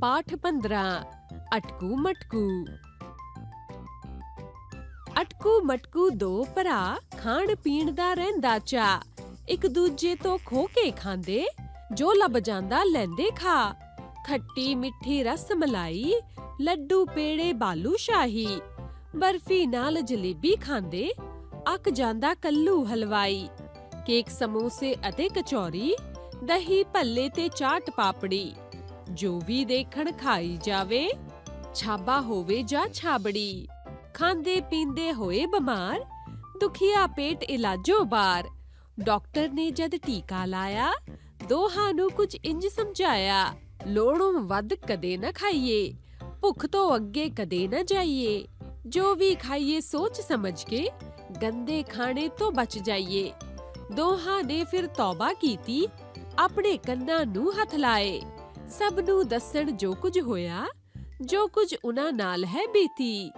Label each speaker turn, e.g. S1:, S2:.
S1: ਪਾਠ 15 ਅਟਕੂ ਮਟਕੂ ਅਟਕੂ ਮਟਕੂ ਦੋ ਭਰਾ ਖਾਣ ਪੀਣ ਦਾ ਰਹਿੰਦਾ ਚਾ ਇੱਕ ਦੂਜੇ ਤੋਂ ਖੋ ਕੇ ਖਾਂਦੇ ਜੋ ਲੱਭ ਜਾਂਦਾ ਲੈਂਦੇ ਖਾ ਖੱਟੀ ਮਿੱਠੀ ਰਸ ਮਲਾਈ ਲੱਡੂ ਪੇੜੇ ਬਾਲੂ ਸ਼ਾਹੀ ਬਰਫੀ ਨਾਲ ਜਲੇਬੀ ਖਾਂਦੇ ਅੱਕ ਜਾਂਦਾ ਕੱਲੂ ਹਲਵਾਈ ਕੇਕ ਸਮੋਸੇ ਅਤੇ ਕਚੌਰੀ ਦਹੀਂ ਭੱਲੇ ਤੇ ਚਾਟ ਪਾਪੜੀ ਜੋ ਵੀ ਦੇਖਣ ਖਾਈ ਜਾਵੇ, ਛਾਬਾ ਹੋਵੇ ਜਾਂ ਛਾਬੜੀ, ਖਾਂਦੇ ਪੀਂਦੇ ਹੋਏ ਬਿਮਾਰ, ਦੁਖੀਆ ਪੇਟ ਇਲਾਜੋ ਬਾਰ। ਡਾਕਟਰ ਨੇ ਜਦ ਟੀਕਾ ਲਾਇਆ, ਦੋਹਾਂ ਨੂੰ ਕੁਝ ਇੰਜ ਸਮਝਾਇਆ, ਲੋੜੋਂ ਵੱਧ ਕਦੇ ਨਾ ਖਾਈਏ, ਭੁੱਖ ਤੋਂ ਅੱਗੇ ਕਦੇ ਨਾ ਜਾਈਏ, ਜੋ ਵੀ ਖਾਈਏ ਸੋਚ ਸਮਝ ਕੇ ਗੰਦੇ ਖਾਣੇ ਤੋਂ ਬਚ ਜਾਈਏ। ਦੋਹਾਂ ਨੇ ਫਿਰ ਤੌਬਾ ਕੀਤੀ, ਆਪਣੇ ਕੰਨਾਂ ਨੂੰ ਹੱਥ ਲਾਏ। ਸਭ ਨੂੰ ਦੱਸਣ ਜੋ ਕੁਝ ਹੋਇਆ ਜੋ ਕੁਝ ਉਹਨਾਂ ਨਾਲ ਹੈ ਬੀਤੀ।